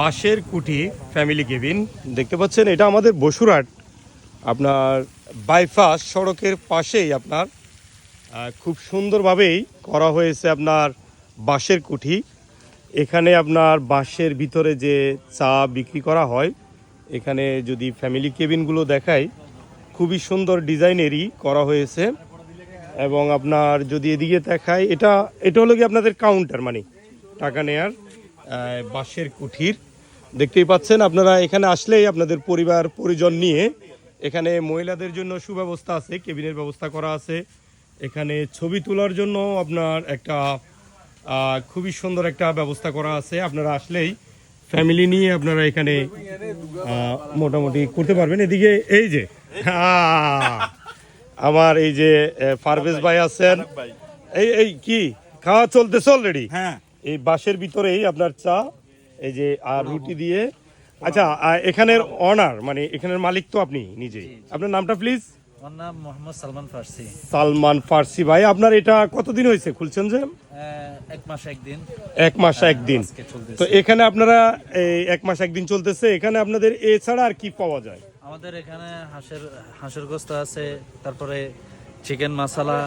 বাঁশের কুটি family cabin দেখতে পাচ্ছেন, এটা আমাদের বসুরহাট। আপনার বাইপাস সড়কের পাশেই আপনার খুব সুন্দরভাবেই করা হয়েছে আপনার বাঁশের কুঠি। এখানে আপনার বাঁশের ভিতরে যে চা বিক্রি করা হয়, এখানে যদি ফ্যামিলি কেবিনগুলো দেখাই, খুবই সুন্দর ডিজাইনেরই করা হয়েছে। এবং আপনার যদি এদিকে দেখাই, এটা এটা হলো কি আপনাদের কাউন্টার মানে টাকা নেয়ার বাঁশের কুঠির। দেখতেই পাচ্ছেন আপনারা এখানে আসলেই আপনাদের পরিবার পরিজন নিয়ে এখানে মহিলাদের জন্য সুব্যবস্থা আছে কেবিনের ব্যবস্থা করা আছে। এখানে ছবি তোলার জন্য আপনার একটা খুবই সুন্দর একটা ব্যবস্থা করা আছে। আপনারা আসলেই ফ্যামিলি নিয়ে আপনারা এখানে মোটামুটি করতে পারবেন। এদিকে এই যে আমার এই যে আহ, পারভেজ ভাই আছেন। এই এই কি খাওয়া চলতেছে অলরেডি হ্যাঁ। এই বাসের ভিতরেই আপনার চা এই যে আর রুটি দিয়ে আচ্ছা এখানের অনার মানে এখানের মালিক তো আপনি নিজে আপনার নামটা প্লিজ আমার নাম মোহাম্মদ সালমান ফার্সি। সালমান ফার্সি ভাই আপনার এটা কতদিন হয়েছে খুলছেন যে? এক মাস একদিন। এক মাস একদিন। তো এখানে আপনারা এই এক মাস একদিন চলতেছে এখানে আপনাদের এছাড়া আর কি পাওয়া যায়? আমাদের এখানে হাঁসের হাঁসের গোস্ত আছে তারপরে চিকেন মশলা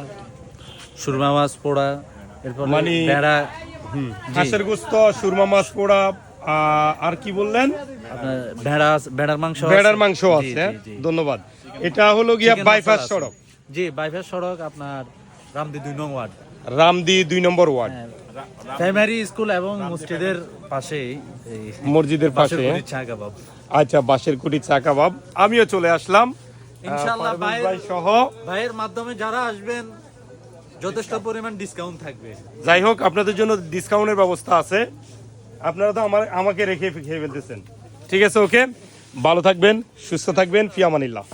সুরমা মাছ পোড়া এরপর মানে- ভেড়া। হাঁসের গোস্ত সুরমা মাছ পোড়া আর কি বললেন? ভেড়া ভেড়ার মাংস। বেড়ার মাংস আছে হ্যাঁ? ধন্যবাদ। এটা হলো গিয়া বাইপাস সড়ক। জি বাইপাস সড়ক আপনার রামদি দুই নং ওয়ার্ড। রামদি দুই নম্বর ওয়ার্ড। প্রাইমারি স্কুল এবং মসজিদের পাশেই মসজিদের পাশে। কুটির চা কাবাব। আচ্ছা বাঁশের কুটি চা কাবাব। আমিও চলে আসলাম। ইনশাআল্লাহ ভাই সহ। ভাইয়ের মাধ্যমে যারা আসবেন যথেষ্ট পরিমাণ ডিসকাউন্ট থাকবে। যাই হোক, আপনাদের জন্য ডিসকাউন্টের ব্যবস্থা আছে। আপনারা তো আমার আমাকে রেখে খেয়ে ফেলতেছেন। ঠিক আছে, ওকে? ভালো থাকবেন, সুস্থ থাকবেন, ফিয়ামানিল্লাহ।